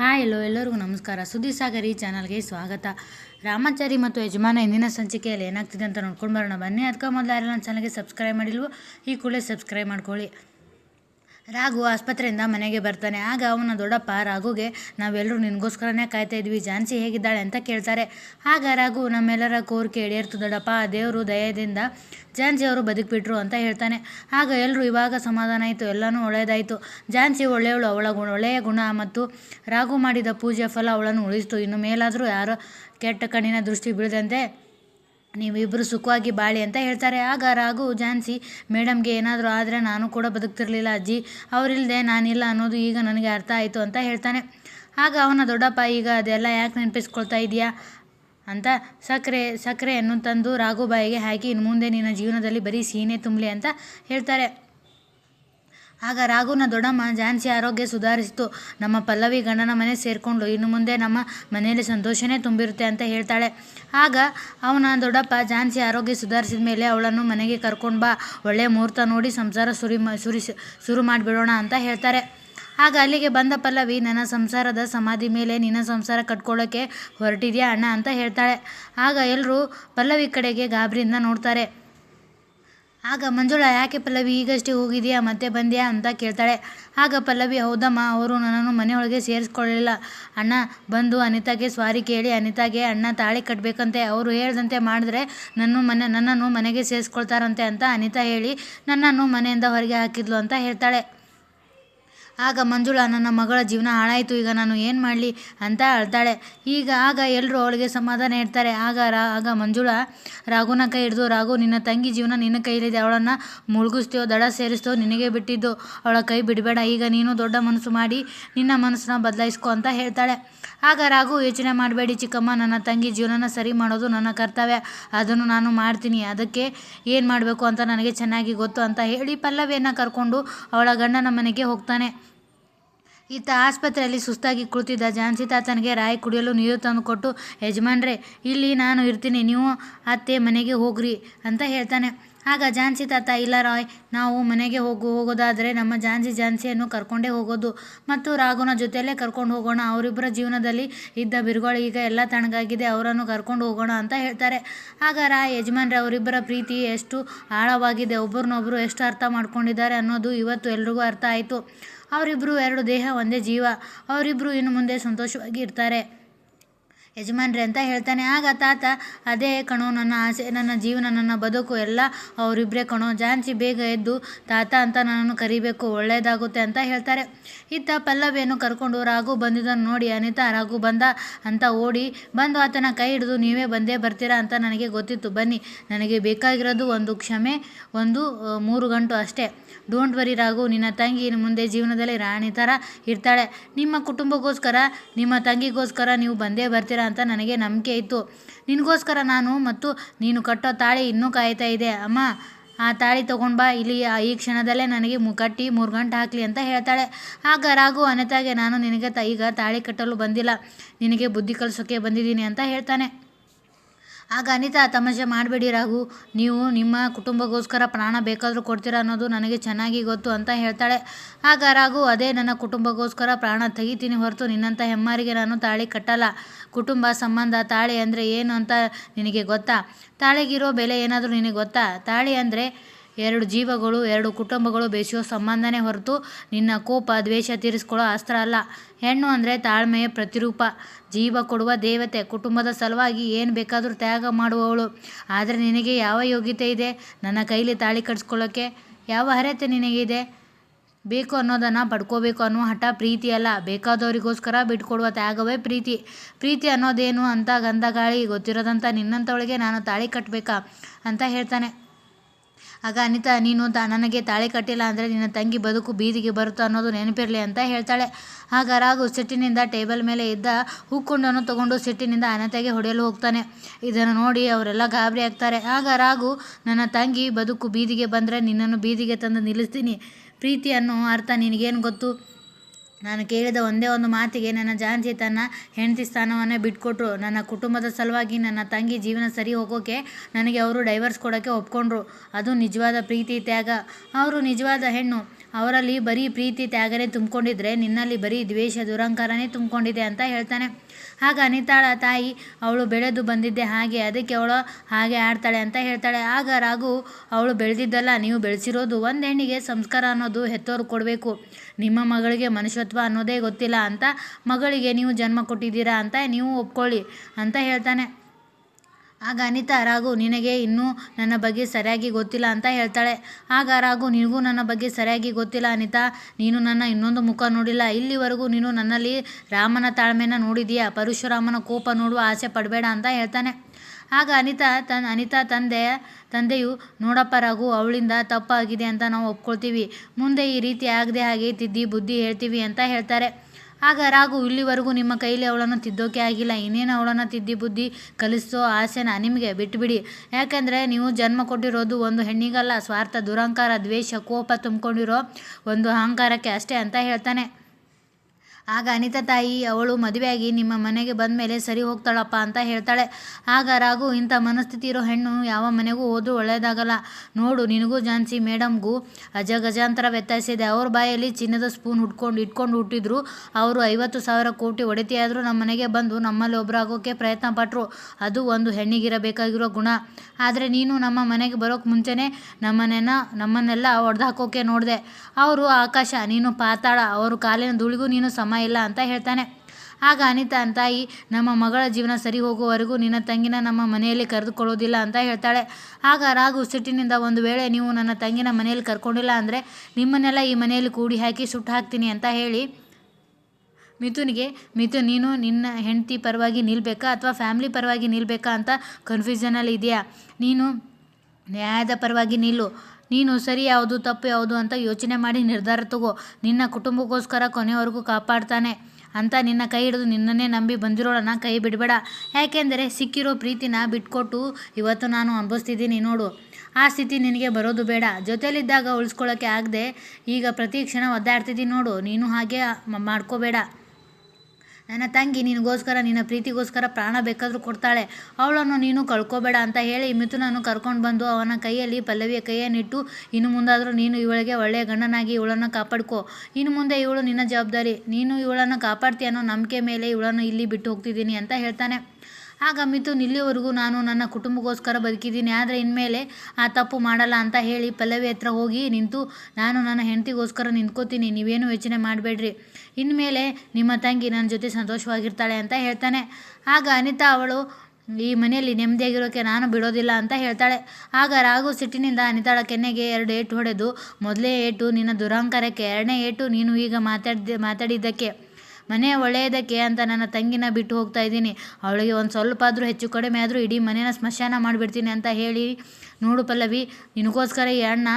Hi, ಎಲ್ಲೋ ಎಲ್ಲರಿಗೂ ನಮಸ್ಕಾರ. ಸುದ್ದಿ ಸಾಗರ್ ಈ ಚಾನಲ್ಗೆ ಸ್ವಾಗತ. ರಾಮಾಚಾರಿ ಮತ್ತು ಯಜಮಾನ ಇಂದಿನ ಸಂಚಿಕೆಯಲ್ಲಿ ಏನಾಗ್ತಿದೆ ಅಂತ ನೋಡ್ಕೊಂಡು ಬರೋಣ. ಬನ್ನಿ ಅದಕ್ಕೆ ಮೊದಲು ಯಾರು ನನ್ನ ಚಾನಲ್ಗೆ ಸಬ್ಸ್ಕ್ರೈಬ್ ಮಾಡಿಲ್ವೋ, ಈ ಕೂಡಲೇ ಸಬ್ಸ್ಕ್ರೈಬ್ ಮಾಡ್ಕೊಳ್ಳಿ. ರಾಘು ಆಸ್ಪತ್ರೆಯಿಂದ ಮನೆಗೆ ಬರ್ತಾನೆ. ಆಗ ಅವನ ದೊಡ್ಡಪ್ಪ ರಾಘುಗೆ ನಾವೆಲ್ಲರೂ ನಿನಗೋಸ್ಕರನೇ ಕಾಯ್ತಾ ಇದ್ವಿ, ಝಾನ್ಸಿ ಹೇಗಿದ್ದಾಳೆ ಅಂತ ಕೇಳ್ತಾರೆ. ಆಗ ರಾಘು ನಮ್ಮೆಲ್ಲರ ಕೋರಿಕೆ ಈಡೇರ್ತು, ದೊಡ್ಡಪ್ಪ, ದೇವರು ದಯದಿಂದ ಝಾನ್ಸಿ ಅವರು ಬದುಕಿಬಿಟ್ರು ಅಂತ ಹೇಳ್ತಾನೆ. ಆಗ ಎಲ್ಲರೂ ಇವಾಗ ಸಮಾಧಾನ ಆಯಿತು, ಎಲ್ಲನೂ ಒಳ್ಳೆಯದಾಯಿತು ಝಾನ್ಸಿ ಒಳ್ಳೆಯವಳು, ಅವಳ ಗುಣ, ಒಳ್ಳೆಯ ಗುಣ ಮತ್ತು ರಾಘು ಮಾಡಿದ ಪೂಜೆ ಫಲ ಅವಳನ್ನು ಉಳಿಸ್ತು. ಇನ್ನು ಮೇಲಾದರೂ ಯಾರೋ ಕೆಟ್ಟ ಕಣ್ಣಿನ ದೃಷ್ಟಿ ಬೀಳದಂತೆ ನೀವಿಬ್ಬರು ಸುಖವಾಗಿ ಬಾಳಿ ಅಂತ ಹೇಳ್ತಾರೆ. ಆಗ ರಾಘು, ಝಾನ್ಸಿ, ಮೇಡಮ್ಗೆ ಏನಾದರೂ ಆದರೆ ನಾನು ಕೂಡ ಬದುಕ್ತಿರಲಿಲ್ಲ, ಅಜ್ಜಿ. ಅವರಿಲ್ಲದೆ ನಾನಿಲ್ಲ ಅನ್ನೋದು ಈಗ ನನಗೆ ಅರ್ಥ ಆಯಿತು ಅಂತ ಹೇಳ್ತಾನೆ. ಆಗ ಅವನ ದೊಡ್ಡಪ್ಪ, ಈಗ ಅದೆಲ್ಲ ಯಾಕೆ ನೆನಪಿಸ್ಕೊಳ್ತಾ ಇದೆಯಾ ಅಂತ ಸಕ್ಕರೆ ಸಕ್ಕರೆಯನ್ನು ತಂದು ರಾಘು ಬಾಯಿಗೆ ಹಾಕಿ, ಇನ್ನು ಮುಂದೆ ನಿನ್ನ ಜೀವನದಲ್ಲಿ ಬರೀ ಸೀನೆ ತುಂಬಲಿ ಅಂತ ಹೇಳ್ತಾರೆ. ಆಗ ರಾಘುನ ದೊಡ್ಡಮ್ಮ ಝಾನ್ಸಿ ಆರೋಗ್ಯ ಸುಧಾರಿಸಿತು. ನಮ್ಮ ಪಲ್ಲವಿ ಗಂಡನ ಮನೆ ಸೇರಿಕೊಂಡು ಇನ್ನು ಮುಂದೆ ನಮ್ಮ ಮನೆಯಲ್ಲಿ ಸಂತೋಷನೇ ತುಂಬಿರುತ್ತೆ ಅಂತ ಹೇಳ್ತಾಳೆ. ಆಗ ಅವನ ದೊಡ್ಡಪ್ಪ ಝಾನ್ಸಿ ಆರೋಗ್ಯ ಸುಧಾರಿಸಿದ ಮೇಲೆ ಅವಳನ್ನು ಮನೆಗೆ ಕರ್ಕೊಂಡು ಬಾ ಒಳ್ಳೆಯ ಮುಹೂರ್ತ ನೋಡಿ ಸಂಸಾರ ಸುರಿ ಸುರಿಸಿ, ಶುರು ಮಾಡಿಬಿಡೋಣ ಅಂತ ಹೇಳ್ತಾರೆ. ಆಗ ಅಲ್ಲಿಗೆ ಬಂದ ಪಲ್ಲವಿ, ನನ್ನ ಸಂಸಾರದ ಸಮಾಧಿ ಮೇಲೆ ನಿನ್ನ ಸಂಸಾರ ಕಟ್ಕೊಳ್ಳೋಕ್ಕೆ ಹೊರಟಿದ್ಯಾ ಅಣ್ಣ ಅಂತ ಹೇಳ್ತಾಳೆ. ಆಗ ಎಲ್ಲರೂ ಪಲ್ಲವಿ ಕಡೆಗೆ ಗಾಬರಿಯಿಂದ ನೋಡ್ತಾರೆ. ಆಗ ಮಂಜುಳಾ, ಯಾಕೆ ಪಲ್ಲವಿ, ಈಗಷ್ಟೇ ಹೋಗಿದೆಯಾ? ಮತ್ತೆ ಬಂದ್ಯಾ? ಅಂತ ಕೇಳ್ತಾಳೆ. ಆಗ ಪಲ್ಲವಿ, ಹೌದಮ್ಮ, ಅವರು ನನ್ನನ್ನು ಮನೆಯೊಳಗೆ ಸೇರಿಸ್ಕೊಳ್ಳಿಲ್ಲ. ಅಣ್ಣ, ಬಂದು ಅನಿತಾಗೆ ಸ್ವಾರಿ ಕೇಳಿ, ಅನಿತಾಗೆ ಅಣ್ಣ ತಾಳಿ ಕಟ್ಟಬೇಕಂತೆ ಅವರು ಹೇಳ್ದಂತೆ ಮಾಡಿದ್ರೆ ನನ್ನ ಮನೆ, ನನ್ನನ್ನು ಮನೆಗೆ ಸೇರಿಸ್ಕೊಳ್ತಾರಂತೆ ಅಂತ ಅನಿತಾ ಹೇಳಿ, ನನ್ನನ್ನು ಮನೆಯಿಂದ ಹೊರಗೆ ಹಾಕಿದ್ಲು ಅಂತ ಹೇಳ್ತಾಳೆ. ಆಗ ಮಂಜುಳಾ, ನನ್ನ ಮಗಳ ಜೀವನ ಹಾಳಾಯಿತು, ಈಗ ನಾನು ಏನು ಮಾಡಲಿ ಅಂತ ಅಳ್ತಾಳೆ. ಈಗ ಆಗ ಎಲ್ಲರೂ ಅವಳಿಗೆ ಸಮಾಧಾನ ಇಡ್ತಾರೆ ಆಗ ರಾ, ಆಗ ಮಂಜುಳಾ, ರಾಘುನ ಕೈ ಹಿಡಿದು, ರಾಘು, ನಿನ್ನ ತಂಗಿ ಜೀವನ ನಿನ್ನ ಕೈಯಲ್ಲಿದೆ ಅವಳನ್ನು ಮುಳುಗಿಸ್ತೀವೋ ದಡ ಸೇರಿಸ್ತೋ ನಿನಗೆ ಬಿಟ್ಟಿದ್ದು ಅವಳ ಕೈ ಬಿಡಬೇಡ. ಈಗ ನೀನು ದೊಡ್ಡ ಮನಸ್ಸು ಮಾಡಿ ನಿನ್ನ ಮನಸ್ಸನ್ನ ಬದಲಾಯಿಸ್ಕೋ ಅಂತ ಹೇಳ್ತಾಳೆ. ಆಗ ರಾಘು ಯೋಚನೆ ಮಾಡಬೇಡಿ ಚಿಕ್ಕಮ್ಮ, ನನ್ನ ತಂಗಿ ಜೀವನನ ಸರಿ ಮಾಡೋದು ನನ್ನ ಕರ್ತವ್ಯ. ಅದನ್ನು ನಾನು ಮಾಡ್ತೀನಿ. ಅದಕ್ಕೆ ಏನು ಮಾಡಬೇಕು ಅಂತ ನನಗೆ ಚೆನ್ನಾಗಿ ಗೊತ್ತು ಅಂತ ಹೇಳಿ ಪಲ್ಲವಿಯನ್ನು ಕರ್ಕೊಂಡು ಅವಳ ಗಂಡನ ಮನೆಗೆ ಹೋಗ್ತಾನೆ. ಈತ ಆಸ್ಪತ್ರೆಯಲ್ಲಿ ಸುಸ್ತಾಗಿ ಕುಳಿತಿದ್ದ ಝಾನ್ಸಿ ತಾತನಿಗೆ ರಾಯಿ ಕುಡಿಯಲು ನೀರು ತಂದು ಕೊಟ್ಟು, ಯಜಮಾನ್ರೆ, ಇಲ್ಲಿ ನಾನು ಇರ್ತೀನಿ. ನೀವು ಅತ್ತೆ ಮನೆಗೆ ಹೋಗ್ರಿ ಅಂತ ಹೇಳ್ತಾನೆ. ಆಗ ಝಾನ್ಸಿ ತಾತ, ಇಲ್ಲ ರಾಯ್, ನಾವು ಮನೆಗೆ ಹೋಗು, ಹೋಗೋದಾದರೆ ನಮ್ಮ ಝಾನ್ಸಿ ಝಾನ್ಸಿಯನ್ನು ಕರ್ಕೊಂಡೇ ಹೋಗೋದು. ಮತ್ತು ರಾಘುನ ಜೊತೆಯಲ್ಲೇ ಕರ್ಕೊಂಡು ಹೋಗೋಣ. ಅವರಿಬ್ಬರ ಜೀವನದಲ್ಲಿ ಇದ್ದ ಬಿರುಗಾಳಿ ಈಗ ಎಲ್ಲ ತಣ್ಣಗಾಗಿದೆ, ಅವರನ್ನು ಕರ್ಕೊಂಡು ಹೋಗೋಣ ಅಂತ ಹೇಳ್ತಾರೆ. ಆಗ ರಾಯ್, ಯಜಮಾನ್ರೆ, ಅವರಿಬ್ಬರ ಪ್ರೀತಿ ಎಷ್ಟು ಆಳವಾಗಿದೆ ಒಬ್ಬರನ್ನೊಬ್ಬರು ಎಷ್ಟು ಅರ್ಥ ಮಾಡ್ಕೊಂಡಿದ್ದಾರೆ ಅನ್ನೋದು ಇವತ್ತು ಎಲ್ರಿಗೂ ಅರ್ಥ ಆಯಿತು. ಅವರಿಬ್ಬರು ಎರಡು ದೇಹ, ಒಂದೇ ಜೀವ. ಅವರಿಬ್ಬರು ಇನ್ನು ಮುಂದೆ ಸಂತೋಷವಾಗಿ ಇರ್ತಾರೆ. ಯಜಮಾನ್ರೆ ಅಂತ ಹೇಳ್ತಾನೆ. ಆಗ ತಾತ, ಅದೇ ಕಣೋ, ನನ್ನ ಆಸೆ, ನನ್ನ ಜೀವನ, ನನ್ನ ಬದುಕು ಎಲ್ಲ ಅವರಿಬ್ಬರೇ ಕಣೋ, ಜಾನ್ಸಿ ಬೇಗ ಎದ್ದು ತಾತ ಅಂತ ನನ್ನನ್ನು ಕರಿಬೇಕು ಒಳ್ಳೆಯದಾಗುತ್ತೆ ಅಂತ ಹೇಳ್ತಾರೆ. ಇತ್ತ ಪಲ್ಲವಿಯನ್ನು ಕರ್ಕೊಂಡು ರಾಘು ಬಂದಿದ್ದನ್ನು ನೋಡಿ ಅನಿತಾ, ರಾಘು ಬಂದ ಅಂತ ಓಡಿ, ಬಂದು ಆತನ ಕೈ ಹಿಡಿದು ನೀವೇ ಬಂದೇ ಬರ್ತೀರಾ ಅಂತ ನನಗೆ ಗೊತ್ತಿತ್ತು. ಬನ್ನಿ, ನನಗೆ ಬೇಕಾಗಿರೋದು ಒಂದು ಕ್ಷಮೆ, ಒಂದು ಮೂರು ಗಂಟು ಅಷ್ಟೇ. ಡೋಂಟ್ ವರಿ ರಾಘು, ನಿನ್ನ ತಂಗಿ ಮುಂದೆ ಜೀವನದಲ್ಲಿ ರಾಣಿ ಥರ ಇರ್ತಾಳೆ. ನಿಮ್ಮ ಕುಟುಂಬಕ್ಕೋಸ್ಕರ ನಿಮ್ಮ ತಂಗಿಗೋಸ್ಕರ ನೀವು ಬಂದೇ ಬರ್ತೀರಾ ಅಂತ ನನಗೆ ನಂಬಿಕೆ ಇತ್ತು. ನಿನಗೋಸ್ಕರ ನಾನು ಮತ್ತು ನೀನು ಕಟ್ಟೋ ತಾಳಿ ಇನ್ನೂ ಕಾಯ್ತಾ ಇದೆ. ಅಮ್ಮ, ಆ ತಾಳಿ ತೊಗೊಂಡು ಬಾ ಇಲ್ಲಿ ಈ ಕ್ಷಣದಲ್ಲೇ ನನಗೆ ಮು, ಕಟ್ಟಿ ಮೂರು ಗಂಟೆ ಹಾಕಲಿ ಅಂತ ಹೇಳ್ತಾಳೆ. ಆಗ ರಾಘು ಅನಿತಾಗೆ, ನಾನು ನಿನಗೆ ತ, ಈಗ ತಾಳಿ ಕಟ್ಟಲು ಬಂದಿಲ್ಲ. ನಿನಗೆ ಬುದ್ಧಿ ಕಲಿಸೋಕ್ಕೆ ಬಂದಿದ್ದೀನಿ ಅಂತ ಹೇಳ್ತಾನೆ. ಆಗ ಅನಿತಾ, ತಮಾಷೆ ಮಾಡಬೇಡಿ ರಾಘು. ನೀವು ನಿಮ್ಮ ಕುಟುಂಬಕ್ಕೋಸ್ಕರ ಪ್ರಾಣ ಬೇಕಾದರೂ ಕೊಡ್ತೀರಾ ಅನ್ನೋದು ನನಗೆ ಚೆನ್ನಾಗಿ ಗೊತ್ತು ಅಂತ ಹೇಳ್ತಾಳೆ. ಆಗ ರಾಘು, ಅದೇ ನನ್ನ ಕುಟುಂಬಕ್ಕೋಸ್ಕರ ಪ್ರಾಣ ತೆಗಿತೀನಿ ಹೊರತು ನಿನ್ನಂಥ ಹೆಮ್ಮಾರಿಗೆ ನಾನು ತಾಳಿ ಕಟ್ಟಲ್ಲ. ಕುಟುಂಬ ಸಂಬಂಧ, ತಾಳಿ ಅಂದರೆ ಏನು ಅಂತ ನಿನಗೆ ಗೊತ್ತಾ? ತಾಳಿಗಿರೋ ಬೆಲೆ ಏನಾದರೂ ನಿನಗೆ ಗೊತ್ತಾ? ತಾಳಿ ಅಂದರೆ ಎರಡು ಜೀವಗಳು, ಎರಡು ಕುಟುಂಬಗಳು ಬೇಸಿಯೋ ಸಂಬಂಧನೇ ಹೊರತು ನಿನ್ನ ಕೋಪ, ದ್ವೇಷ ತೀರಿಸ್ಕೊಳ್ಳೋ ಅಸ್ತ್ರ ಅಲ್ಲ. ಹೆಣ್ಣು ಅಂದರೆ ತಾಳ್ಮೆಯ ಪ್ರತಿರೂಪ. ಜೀವ ಕೊಡುವ ದೇವತೆ ಕುಟುಂಬದ ಸಲುವಾಗಿ ಏನು ಬೇಕಾದರೂ ತ್ಯಾಗ ಮಾಡುವವಳು. ಆದರೆ ನಿನಗೆ ಯಾವ ಯೋಗ್ಯತೆ ಇದೆ? ನನ್ನ ಕೈಲಿ ತಾಳಿ ಕಟ್ಸ್ಕೊಳ್ಳೋಕ್ಕೆ ಯಾವ ಅರ್ಹತೆ ನಿನಗಿದೆ ಬೇಕು ಅನ್ನೋದನ್ನು ಪಡ್ಕೋಬೇಕು ಅನ್ನೋ ಹಠ ಪ್ರೀತಿ ಅಲ್ಲ. ಬೇಕಾದವರಿಗೋಸ್ಕರ ಬಿಟ್ಕೊಡುವ ತ್ಯಾಗವೇ ಪ್ರೀತಿ. ಪ್ರೀತಿ ಅನ್ನೋದೇನು? ಅಂತ ಗಂಧ ಗಾಳಿ ಗೊತ್ತಿರೋದಂಥ ನಿನ್ನಂಥವಳಿಗೆ ನಾನು ತಾಳಿ ಕಟ್ಟಬೇಕಾ ಅಂತ ಹೇಳ್ತಾನೆ. ಆಗ ಅನಿತಾ, ನೀನು ತ, ನನಗೆ ತಾಳಿ ಕಟ್ಟಿಲ್ಲ ಅಂದರೆ ನಿನ್ನ ತಂಗಿ ಬದುಕು ಬೀದಿಗೆ ಬರುತ್ತೋ ಅನ್ನೋದು ನೆನಪಿರಲಿ ಅಂತ ಹೇಳ್ತಾಳೆ. ಆಗ ರಾಘು ಸಿಟ್ಟಿನಿಂದ ಟೇಬಲ್ ಮೇಲೆ ಇದ್ದ ಹೂಕುಂಡನ್ನು ತಗೊಂಡು ಸಿಟ್ಟಿನಿಂದ ಅನಿತಾಗೆ ಹೊಡೆಯಲು ಹೋಗ್ತಾನೆ. ಇದನ್ನು ನೋಡಿ ಅವರೆಲ್ಲ ಗಾಬರಿ ಆಗ್ತಾರೆ. ಆಗ ರಾಘು, ನನ್ನ ತಂಗಿ ಬದುಕು ಬೀದಿಗೆ ಬಂದರೆ ನಿನ್ನನ್ನು ಬೀದಿಗೆ ತಂದು ನಿಲ್ಲಿಸ್ತೀನಿ. ಪ್ರೀತಿ ಅನ್ನೋ ಅರ್ಥ ನಿನಗೇನು ಗೊತ್ತು? ನಾನು ಕೇಳಿದ ಒಂದೇ ಒಂದು ಮಾತಿಗೆ ನನ್ನ ಜಾನ್ಸಿ ತನ್ನ ಹೆಂಡತಿ ಸ್ಥಾನವನ್ನೇ ಬಿಟ್ಕೊಟ್ರು. ನನ್ನ ಕುಟುಂಬದ ಸಲುವಾಗಿ ನನ್ನ ತಂಗಿ ಜೀವನ ಸರಿ ಹೋಗೋಕೆ ನನಗೆ ಅವರು ಡೈವರ್ಸ್ ಕೊಡೋಕ್ಕೆ ಒಪ್ಕೊಂಡ್ರು. ಅದು ನಿಜವಾದ ಪ್ರೀತಿ ತ್ಯಾಗ. ಅವರು ನಿಜವಾದ ಹೆಣ್ಣು. ಅವರಲ್ಲಿ ಬರೀ ಪ್ರೀತಿ ತ್ಯಾಗನೇ ತುಂಬಿಕೊಂಡಿದ್ರೆ ನಿನ್ನಲ್ಲಿ ಬರೀ ದ್ವೇಷ, ದುರಂಕಾರನೇ ತುಂಬಿಕೊಂಡಿದೆ ಅಂತ ಹೇಳ್ತಾನೆ. ಆಗ ಅನಿತಾಳ ತಾಯಿ, ಅವಳು ಬೆಳೆದು ಬಂದಿದ್ದೆ ಹಾಗೆ, ಅದಕ್ಕೆ ಅವಳು ಹಾಗೆ ಆಡ್ತಾಳೆ ಅಂತ ಹೇಳ್ತಾಳೆ. ಆಗ ರಾಘು, ಅವಳು ಬೆಳೆದಿದ್ದಲ್ಲ, ನೀವು ಬೆಳೆಸಿರೋದು ಒಂದು ಹೆಣ್ಣಿಗೆ ಸಂಸ್ಕಾರ ಅನ್ನೋದು ಹೆತ್ತೋರು ಕೊಡಬೇಕು. ನಿಮ್ಮ ಮಗಳಿಗೆ ಮನುಷ್ಯತ್ವ ಅನ್ನೋದೇ ಗೊತ್ತಿಲ್ಲ ಅಂತ ಮಗಳಿಗೆ ನೀವು ಜನ್ಮ ಕೊಟ್ಟಿದ್ದೀರಾ ಅಂತ ನೀವು ಒಪ್ಕೊಳ್ಳಿ ಅಂತ ಹೇಳ್ತಾನೆ. ಆಗ ಅನಿತಾ, ರಾಘು, ನಿನಗೆ ಇನ್ನೂ ನನ್ನ ಬಗ್ಗೆ ಸರಿಯಾಗಿ ಗೊತ್ತಿಲ್ಲ ಅಂತ ಹೇಳ್ತಾಳೆ. ಆಗ ರಾಘು, ನಿನಗೂ ನನ್ನ ಬಗ್ಗೆ ಸರಿಯಾಗಿ ಗೊತ್ತಿಲ್ಲ ಅನಿತಾ. ನೀನು ನನ್ನ ಇನ್ನೊಂದು ಮುಖ ನೋಡಿಲ್ಲ. ಇಲ್ಲಿವರೆಗೂ ನೀನು ನನ್ನಲ್ಲಿ ರಾಮನ ತಾಳ್ಮೆಯನ್ನು ನೋಡಿದೀಯಾ ಪರಶುರಾಮನ ಕೋಪ ನೋಡುವ ಆಸೆ ಪಡಬೇಡ ಅಂತ ಹೇಳ್ತಾನೆ. ಆಗ ಅನಿತಾ ತನ್ನ ಅನಿತಾ ತಂದೆ, ತಂದೆಯು, ನೋಡಪ್ಪ ರಘು, ಅವಳಿಂದ ತಪ್ಪಾಗಿದೆ ಅಂತ ನಾವು ಒಪ್ಕೊಳ್ತೀವಿ. ಮುಂದೆ ಈ ರೀತಿ ಆಗದೆ ಹಾಗೆ ತಿದ್ದಿ ಬುದ್ಧಿ ಹೇಳ್ತೀವಿ ಅಂತ ಹೇಳ್ತಾರೆ. ಆಗ ರಾಘು, ಇಲ್ಲಿವರೆಗೂ ನಿಮ್ಮ ಕೈಲಿ ಅವಳನ್ನು ತಿದ್ದೋಕೆ ಆಗಿಲ್ಲ. ಇನ್ನೇನು ಅವಳನ್ನು ತಿದ್ದಿ ಬುದ್ಧಿ ಕಲಿಸೋ ಆಸೆನ? ನಿಮಗೆ ಬಿಟ್ಬಿಡಿ. ಯಾಕೆಂದರೆ ನೀವು ಜನ್ಮ ಕೊಟ್ಟಿರೋದು ಒಂದು ಹೆಣ್ಣಿಗಲ್ಲ. ಸ್ವಾರ್ಥ ದುರಹಂಕಾರ ದ್ವೇಷ, ಕೋಪ ತುಂಬಿಕೊಂಡಿರೋ ಒಂದು ಅಹಂಕಾರಕ್ಕೆ ಅಷ್ಟೇ ಅಂತ ಹೇಳ್ತಾನೆ. ಆಗ ಅನಿತಾ ತಾಯಿ, ಅವಳು ಮದುವೆಯಾಗಿ ನಿಮ್ಮ ಮನೆಗೆ ಬಂದ ಮೇಲೆ ಸರಿ ಹೋಗ್ತಾಳಪ್ಪ ಅಂತ ಹೇಳ್ತಾಳೆ. ಆಗ ರಾಘು, ಇಂಥ ಮನಸ್ಥಿತಿ ಇರೋ ಹೆಣ್ಣು ಯಾವ ಮನೆಗೂ ಹೋದ್ರೂ ಒಳ್ಳೆಯದಾಗಲ್ಲ. ನೋಡು, ನಿನಗೂ ಝಾನ್ಸಿ ಮೇಡಮ್ಗೂ ಅಜ ಗಜಾಂತರ ವ್ಯತ್ಯಾಸ ಇದೆ ಅವ್ರ ಬಾಯಲ್ಲಿ ಚಿನ್ನದ ಸ್ಪೂನ್ ಹುಟ್ಕೊಂಡು ಇಟ್ಕೊಂಡು ಹುಟ್ಟಿದ್ರು. ಅವರು ಐವತ್ತು ಸಾವಿರ ಕೋಟಿ ಒಡೆತಿಯಾದರೂ ನಮ್ಮ ಮನೆಗೆ ಬಂದು ನಮ್ಮಲ್ಲಿ ಒಬ್ಬರಾಗೋಕ್ಕೆ ಪ್ರಯತ್ನ ಪಟ್ಟರು ಅದು ಒಂದು ಹೆಣ್ಣಿಗಿರಬೇಕಾಗಿರೋ ಗುಣ. ಆದರೆ ನೀನು ನಮ್ಮ ಮನೆಗೆ ಬರೋಕ್ಕೆ ಮುಂಚೆನೇ ನಮ್ಮನ್ನೆಲ್ಲ ನಮ್ಮನ್ನೆಲ್ಲ ಹೊಡೆದು ಹಾಕೋಕೆ ನೋಡಿದೆ. ಅವರು ಆಕಾಶ, ನೀನು ಪಾತಾಳ. ಅವರು ಕಾಲಿನ ಧೂಳಿಗೂ ನೀನು ಸಮ ಇಲ್ಲ ಅಂತ ಹೇಳ್ತಾನೆ. ಆಗ ಅನಿತಾ ತಾಯಿ, ನಮ್ಮ ಮಗಳ ಜೀವನ ಸರಿ ಹೋಗುವವರೆಗೂ ನಿನ್ನ ತಂಗಿನ ನಮ್ಮ ಮನೆಯಲ್ಲಿ ಕರೆದುಕೊಳ್ಳೋದಿಲ್ಲ ಅಂತ ಹೇಳ್ತಾಳೆ. ಆಗ ರಾಗು ಸಿಟ್ಟಿನಿಂದ ಒಂದು ವೇಳೆ, ನೀವು ನನ್ನ ತಂಗಿನ ಮನೆಯಲ್ಲಿ ಕರ್ಕೊಂಡಿಲ್ಲ ಅಂದರೆ ನಿಮ್ಮನ್ನೆಲ್ಲ ಈ ಮನೆಯಲ್ಲಿ ಕೂಡಿ ಹಾಕಿ ಸುಟ್ಟು ಹಾಕ್ತೀನಿ ಅಂತ ಹೇಳಿ, ಮಿಥುನ್ಗೆ ಮಿಥುನ್ ನೀನು ನಿನ್ನ ಹೆಂಡತಿ ಪರವಾಗಿ ನಿಲ್ಲಬೇಕಾ ಅಥವಾ ಫ್ಯಾಮಿಲಿ ಪರವಾಗಿ ನಿಲ್ಲಬೇಕಾ ಅಂತ ಕನ್ಫ್ಯೂಷನಲ್ಲಿ ಇದೆಯಾ? ನೀನು ನ್ಯಾಯದ ಪರವಾಗಿ ನಿಲ್ಲು. ನೀನು ಸರಿ, ಯಾವುದು ತಪ್ಪು, ಯಾವುದು ಅಂತ ಯೋಚನೆ ಮಾಡಿ ನಿರ್ಧಾರ ತಗೋ. ನಿನ್ನ ಕುಟುಂಬಕ್ಕೋಸ್ಕರ ಕೊನೆಯವರೆಗೂ ಕಾಪಾಡ್ತಾನೆ. ಅಂತ ನಿನ್ನ ಕೈ ಹಿಡಿದು ನಿನ್ನನ್ನೇ ನಂಬಿ ಬಂದಿರೋಳನ್ನ ಕೈ ಬಿಡಬೇಡ. ಯಾಕೆಂದರೆ ಸಿಕ್ಕಿರೋ ಪ್ರೀತಿನ ಬಿಟ್ಕೊಟ್ಟು ಇವತ್ತು ನಾನು ಅನುಭವಿಸ್ತಿದ್ದೀನಿ ನೋಡು. ಆ ಸ್ಥಿತಿ ನಿನಗೆ ಬರೋದು ಬೇಡ. ಜೊತೆಯಲ್ಲಿದ್ದಾಗ ಉಳಿಸ್ಕೊಳ್ಳೋಕ್ಕೆ ಆಗದೆ ಈಗ ಪ್ರತಿ ಕ್ಷಣ ಒದ್ದಾಡ್ತಿದ್ದೀನಿ ನೋಡು. ನೀನು ಹಾಗೆ ಮಾಡ್ಕೋಬೇಡ. ನನ್ನ ತಂಗಿ ನಿನಗೋಸ್ಕರ, ನಿನ್ನ ಪ್ರೀತಿಗೋಸ್ಕರ ಪ್ರಾಣ ಬೇಕಾದರೂ ಕೊಡ್ತಾಳೆ. ಅವಳನ್ನು ನೀನು ಕಳ್ಕೊಬೇಡ ಅಂತ ಹೇಳಿ ಮಿಥುನನ್ನು ಕರ್ಕೊಂಡು ಬಂದು ಅವನ ಕೈಯಲ್ಲಿ ಪಲ್ಲವಿಯ ಕೈಯನ್ನಿಟ್ಟು ಇನ್ನು ಮುಂದಾದರೂ ನೀನು ಇವಳಿಗೆ ಒಳ್ಳೆಯ ಗಂಡನಾಗಿ ಇವಳನ್ನು ಕಾಪಾಡ್ಕೋ. ಇನ್ನು ಮುಂದೆ ಇವಳು ನಿನ್ನ ಜವಾಬ್ದಾರಿ. ನೀನು ಇವಳನ್ನು ಕಾಪಾಡ್ತೀಯ ಅನ್ನೋ ನಂಬಿಕೆ ಮೇಲೆ ಇವಳನ್ನು ಇಲ್ಲಿ ಬಿಟ್ಟು ಹೋಗ್ತಿದ್ದೀನಿ ಅಂತ ಹೇಳ್ತಾನೆ. ಆಗ ಮಿಥುನ್ ಇಲ್ಲಿವರೆಗೂ ನಾನು ನನ್ನ ಕುಟುಂಬಕ್ಕೋಸ್ಕರ ಬದುಕಿದ್ದೀನಿ. ಆದರೆ ಇನ್ಮೇಲೆ ಆ ತಪ್ಪು ಮಾಡಲ್ಲ ಅಂತ ಹೇಳಿ ಪಲ್ಲವಿ ಹತ್ರ ಹೋಗಿ ನಿಂತು, ನಾನು ನನ್ನ ಹೆಂಡತಿಗೋಸ್ಕರ ನಿಂತ್ಕೋತೀನಿ, ನೀವೇನು ಯೋಚನೆ ಮಾಡಬೇಡ್ರಿ. ಇನ್ಮೇಲೆ ನಿಮ್ಮ ತಂಗಿ ನನ್ನ ಜೊತೆ ಸಂತೋಷವಾಗಿರ್ತಾಳೆ ಅಂತ ಹೇಳ್ತಾನೆ. ಆಗ ಅನಿತಾ ಅವಳು, ಈ ಮನೆಯಲ್ಲಿ ನೆಮ್ಮದಿಯಾಗಿರೋಕ್ಕೆ ನಾನು ಬಿಡೋದಿಲ್ಲ ಅಂತ ಹೇಳ್ತಾಳೆ. ಆಗ ರಾಘು ಸಿಟ್ಟಿನಿಂದ ಅನಿತಾಳ ಕೆನ್ನೆಗೆ ಎರಡು ಏಟು ಹೊಡೆದು, ಮೊದಲೇ ಏಟು, ನಿನ್ನ ದುರಹಂಕಾರಕ್ಕೆ ಎರಡನೇ ಏಟು, ನೀನು ಈಗ ಮಾತಾಡ್ದೆ, ಮಾತಾಡಿದ್ದಕ್ಕೆ ಮನೆ ಒಳ್ಳೆಯದಕ್ಕೆ ಅಂತ ನನ್ನ ತಂಗಿನ ಬಿಟ್ಟು ಹೋಗ್ತಾ ಇದ್ದೀನಿ. ಅವಳಿಗೆ ಒಂದು ಸ್ವಲ್ಪ ಆದರೂ ಹೆಚ್ಚು ಕಡಿಮೆ ಆದರೂ ಇಡೀ ಮನೇನ ಸ್ಮಶಾನ ಮಾಡಿಬಿಡ್ತೀನಿ ಅಂತ ಹೇಳಿ. ನೋಡು ಪಲ್ಲವಿ, ನಿನಗೋಸ್ಕರ ಈ ಅಣ್ಣ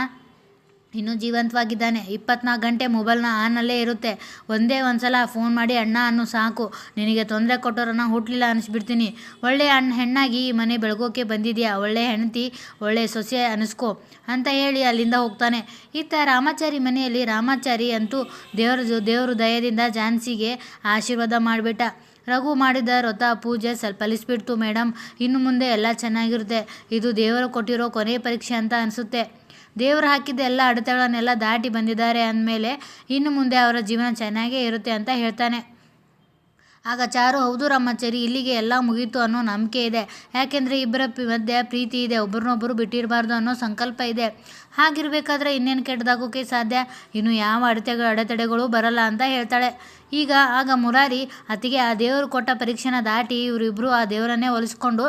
ಇನ್ನೂ ಜೀವಂತವಾಗಿದ್ದಾನೆ. ಇಪ್ಪತ್ನಾಲ್ಕು ಗಂಟೆ ಮೊಬೈಲ್ನ ಆನಲ್ಲೇ ಇರುತ್ತೆ. ಒಂದೇ ಒಂದು ಸಲ ಫೋನ್ ಮಾಡಿ, ಅಣ್ಣ, ಅನ್ನು ಸಾಕು. ನಿನಗೆ ತೊಂದರೆ ಕೊಟ್ಟೋರನ್ನ ಹುಟ್ಲಿಲ್ಲ ಅನಿಸ್ಬಿಡ್ತೀನಿ. ಒಳ್ಳೆಯ ಅಣ್ಣ ಹೆಣ್ಣಾಗಿ ಈ ಮನೆ ಬೆಳಗೋಕೆ ಬಂದಿದೆಯಾ? ಒಳ್ಳೆ ಹೆಂಡತಿ, ಒಳ್ಳೆ ಸೊಸೆ ಅನಿಸ್ಕೋ. ಅಂತ ಹೇಳಿ ಅಲ್ಲಿಂದ ಹೋಗ್ತಾನೆ. ಇತ್ತ ರಾಮಾಚಾರಿ ಮನೆಯಲ್ಲಿ ರಾಮಾಚಾರಿ ಅಂತೂ ದೇವರ ದೇವರು ದಯದಿಂದ ಝಾನ್ಸಿಗೆ ಆಶೀರ್ವಾದ ಮಾಡಿಬಿಟ್ಟ. ರಘು ಮಾಡಿದ ವ್ರತ ಪೂಜೆ ಸ್ವಲ್ಪ ಫಲಿಸ್ಬಿಡ್ತು ಮೇಡಮ್ ಇನ್ನು ಮುಂದೆ ಎಲ್ಲ ಚೆನ್ನಾಗಿರುತ್ತೆ. ಇದು ದೇವರು ಕೊಟ್ಟಿರೋ ಕೊನೆಯ ಪರೀಕ್ಷೆ ಅಂತ ಅನಿಸುತ್ತೆ. ದೇವರು ಹಾಕಿದ್ದ ಎಲ್ಲ ಅಡೆತಡೆಗಳನ್ನೆಲ್ಲ ದಾಟಿ ಬಂದಿದ್ದಾರೆ ಅಂದಮೇಲೆ ಇನ್ನು ಮುಂದೆ ಅವರ ಜೀವನ ಚೆನ್ನಾಗೇ ಇರುತ್ತೆ ಅಂತ ಹೇಳ್ತಾನೆ. ಆಗ ಚಾರು, ಹೌದು ರಾಮಾಚಾರಿ, ಇಲ್ಲಿಗೆ ಎಲ್ಲ ಮುಗೀತು ಅನ್ನೋ ನಂಬಿಕೆ ಇದೆ. ಯಾಕೆಂದರೆ ಇಬ್ಬರ ಮಧ್ಯೆ ಪ್ರೀತಿ ಇದೆ ಒಬ್ಬರನ್ನೊಬ್ಬರು ಬಿಟ್ಟಿರಬಾರ್ದು ಅನ್ನೋ ಸಂಕಲ್ಪ ಇದೆ. ಹಾಗಿರಬೇಕಾದ್ರೆ ಇನ್ನೇನು ಕೆಟ್ಟದಾಗೋಕೆ ಸಾಧ್ಯ? ಇನ್ನು ಯಾವ ಅಡತೆ ಅಡೆತಡೆಗಳು ಬರಲ್ಲ ಅಂತ ಹೇಳ್ತಾಳೆ. ಈಗ ಆಗ ಮುರಾರಿ ಅತಿಗೆ ಆ ದೇವರು ಕೊಟ್ಟ ಪರೀಕ್ಷೆನ ದಾಟಿ ಇವರಿಬ್ಬರು ಆ ದೇವರನ್ನೇ ಒಲಿಸ್ಕೊಂಡು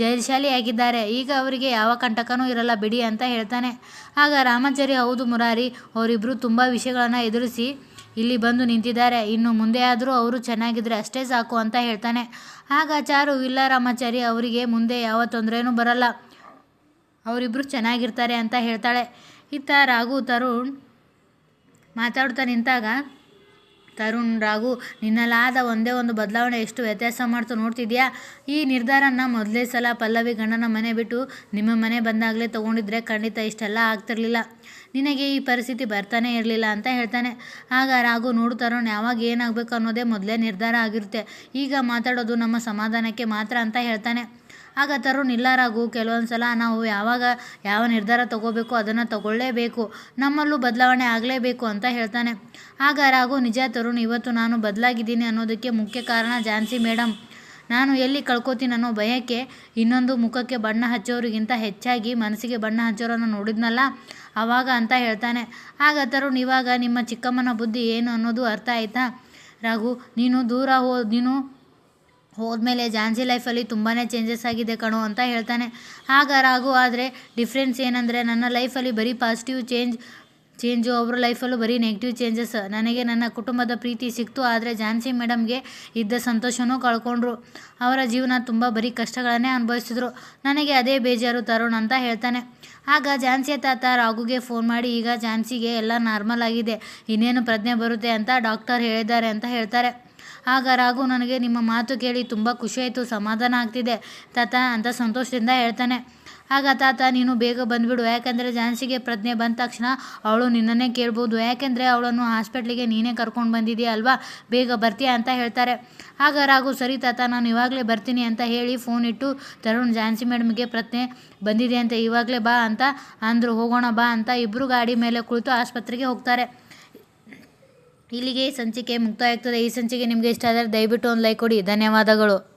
ಜಯಶಾಲಿಯಾಗಿದ್ದಾರೆ ಈಗ ಅವರಿಗೆ ಯಾವ ಕಂಟಕನೂ ಇರಲ್ಲ, ಬಿಡಿ ಅಂತ ಹೇಳ್ತಾನೆ. ಆಗ ರಾಮಾಚಾರಿ, ಹೌದು ಮುರಾರಿ ಅವರಿಬ್ಬರು ತುಂಬ ವಿಷಯಗಳನ್ನು ಎದುರಿಸಿ ಇಲ್ಲಿ ಬಂದು ನಿಂತಿದ್ದಾರೆ. ಇನ್ನು ಮುಂದೆ ಆದರೂ ಅವರು ಚೆನ್ನಾಗಿದ್ರೆ ಅಷ್ಟೇ ಸಾಕು ಅಂತ ಹೇಳ್ತಾನೆ. ಆಗ ಚಾರು ಇಲ್ಲ ರಾಮಾಚಾರಿ ಅವರಿಗೆ ಮುಂದೆ ಯಾವ ತೊಂದರೆನೂ ಬರಲ್ಲ. ಅವರಿಬ್ಬರು ಚೆನ್ನಾಗಿರ್ತಾರೆ ಅಂತ ಹೇಳ್ತಾಳೆ. ಇತ್ತ ರಾಘು, ತರುಣ್ ಮಾತಾಡ್ತಾ ನಿಂತಾಗ ತರುಣ್ ರಾಘು ನಿನ್ನಲಾದ ಒಂದೇ ಒಂದು ಬದಲಾವಣೆ ಎಷ್ಟು ವ್ಯತ್ಯಾಸ ಮಾಡ್ತು ನೋಡ್ತಿದ್ಯಾ? ಈ ನಿರ್ಧಾರನ ಮೊದಲೇ ಸಲ ಪಲ್ಲವಿ ಗಂಡನ ಮನೆ ಬಿಟ್ಟು ನಿಮ್ಮ ಮನೆ ಬಂದಾಗಲೇ ತೊಗೊಂಡಿದ್ರೆ ಖಂಡಿತ ಇಷ್ಟೆಲ್ಲ ಆಗ್ತಿರ್ಲಿಲ್ಲ. ನಿನಗೆ ಈ ಪರಿಸ್ಥಿತಿ ಬರ್ತಾನೆ ಇರಲಿಲ್ಲ ಅಂತ ಹೇಳ್ತಾನೆ. ಆಗ ರಾಘು ನೋಡು ತರುಣ್, ಯಾವಾಗ ಏನಾಗಬೇಕು ಅನ್ನೋದೇ ಮೊದಲೇ ನಿರ್ಧಾರ ಆಗಿರುತ್ತೆ. ಈಗ ಮಾತಾಡೋದು ನಮ್ಮ ಸಮಾಧಾನಕ್ಕೆ ಮಾತ್ರ ಅಂತ ಹೇಳ್ತಾನೆ. ಆಗ ತರುಣ್ ಇಲ್ಲ ರಾಘು ಕೆಲವೊಂದು ಸಲ ನಾವು ಯಾವಾಗ ಯಾವ ನಿರ್ಧಾರ ತಗೋಬೇಕು ಅದನ್ನು ತಗೊಳ್ಳೇಬೇಕು. ನಮ್ಮಲ್ಲೂ ಬದಲಾವಣೆ ಆಗಲೇಬೇಕು ಅಂತ ಹೇಳ್ತಾನೆ. ಆಗ ರಾಘು, ನಿಜ ತರುಣ್, ಇವತ್ತು ನಾನು ಬದಲಾಗಿದ್ದೀನಿ ಅನ್ನೋದಕ್ಕೆ ಮುಖ್ಯ ಕಾರಣ ಝಾನ್ಸಿ ಮೇಡಮ್ ನಾನು ಎಲ್ಲಿ ಕಳ್ಕೊತೀನಿ ಅನ್ನೋ ಭಯಕ್ಕೆ ಇನ್ನೊಂದು ಮುಖಕ್ಕೆ ಬಣ್ಣ ಹಚ್ಚೋರಿಗಿಂತ ಹೆಚ್ಚಾಗಿ ಮನಸ್ಸಿಗೆ ಬಣ್ಣ ಹಚ್ಚೋರನ್ನು ನೋಡಿದ್ನಲ್ಲ? ಆವಾಗ ಅಂತ ಹೇಳ್ತಾನೆ. ಆಗ ತರುಣ್, ಇವಾಗ ನಿಮ್ಮ ಚಿಕ್ಕಮ್ಮನ ಬುದ್ಧಿ ಏನು ಅನ್ನೋದು ಅರ್ಥ ಆಯ್ತಾ? ರಾಘು, ನೀನು ದೂರ ಹೋ, ನೀನು ಹೋದ್ಮೇಲೆ ಝಾನ್ಸಿ ಲೈಫಲ್ಲಿ ತುಂಬಾ ಚೇಂಜಸ್ ಆಗಿದೆ ಕಣೋ ಅಂತ ಹೇಳ್ತಾನೆ. ಆಗ ರಾಘು, ಆದರೆ ಡಿಫ್ರೆನ್ಸ್ ಏನಂದರೆ ನನ್ನ ಲೈಫಲ್ಲಿ ಬರೀ ಪಾಸಿಟಿವ್ ಚೇಂಜ್ ಚೇಂಜು ಅವ್ರ ಲೈಫಲ್ಲೂ ಬರೀ ನೆಗೆಟಿವ್ ಚೇಂಜಸ್ ನನಗೆ ನನ್ನ ಕುಟುಂಬದ ಪ್ರೀತಿ ಸಿಕ್ತು, ಆದರೆ ಝಾನ್ಸಿ ಮೇಡಮ್ಗೆ ಇದ್ದ ಸಂತೋಷವೂ ಕಳ್ಕೊಂಡ್ರು. ಅವರ ಜೀವನ ತುಂಬ ಬರೀ ಕಷ್ಟಗಳನ್ನೇ ಅನುಭವಿಸಿದ್ರು. ನನಗೆ ಅದೇ ಬೇಜಾರು ತರುಣ್ ಅಂತ ಹೇಳ್ತಾನೆ. ಆಗ ಝಾನ್ಸಿಯ ತಾತ ರಾಘುಗೆ ಫೋನ್ ಮಾಡಿ, ಈಗ ಝಾನ್ಸಿಗೆ ಎಲ್ಲ ನಾರ್ಮಲ್ ಆಗಿದೆ, ಇನ್ನೇನು ಪ್ರಜ್ಞೆ ಬರುತ್ತೆ ಅಂತ ಡಾಕ್ಟರ್ ಹೇಳಿದ್ದಾರೆ ಅಂತ ಹೇಳ್ತಾರೆ. ಆಗ ರಾಘು ನನಗೆ ನಿಮ್ಮ ಮಾತು ಕೇಳಿ ತುಂಬ ಖುಷಿಯಾಯಿತು ಸಮಾಧಾನ ಆಗ್ತಿದೆ. ತಾತ ಅಂತ ಸಂತೋಷದಿಂದ ಹೇಳ್ತಾನೆ. ಆಗ ತಾತ, ನೀನು ಬೇಗ ಬಂದುಬಿಡು. ಯಾಕೆಂದರೆ ಝಾನ್ಸಿಗೆ ಪ್ರಜ್ಞೆ ಬಂದ ತಕ್ಷಣ ಅವಳು ನಿನ್ನನ್ನೇ ಕೇಳ್ಬೋದು. ಯಾಕೆಂದರೆ ಅವಳನ್ನು ಹಾಸ್ಪಿಟ್ಲಿಗೆ ನೀನೇ ಕರ್ಕೊಂಡು ಬಂದಿದ್ದೀಯ ಅಲ್ವಾ? ಬೇಗ ಬರ್ತೀಯ ಅಂತ ಹೇಳ್ತಾರೆ. ಆಗ ರಾಘು, ಸರಿ ತಾತ, ನಾನು ಇವಾಗಲೇ ಬರ್ತೀನಿ ಅಂತ ಹೇಳಿ ಫೋನ್ ಇಟ್ಟು, ತರುಣ್, ಝಾನ್ಸಿ ಮೇಡಮ್ಗೆ ಪ್ರಜ್ಞೆ ಬಂದಿದೆ ಅಂತ ಇವಾಗಲೇ ಬಾ ಅಂತ ಅಂದರು. ಹೋಗೋಣ ಬಾ ಅಂತ ಇಬ್ಬರು ಗಾಡಿ ಮೇಲೆ ಕುಳಿತು ಆಸ್ಪತ್ರೆಗೆ ಹೋಗ್ತಾರೆ. ಇಲ್ಲಿಗೆ ಸಂಚಿಕೆ ಮುಕ್ತಾಯ ಆಗ್ತದೆ ಈ ಸಂಚಿಕೆ ನಿಮಗೆ ಇಷ್ಟ ಆದರೆ ದಯವಿಟ್ಟು ಒಂದು ಲೈಕ್ ಕೊಡಿ. ಧನ್ಯವಾದಗಳು.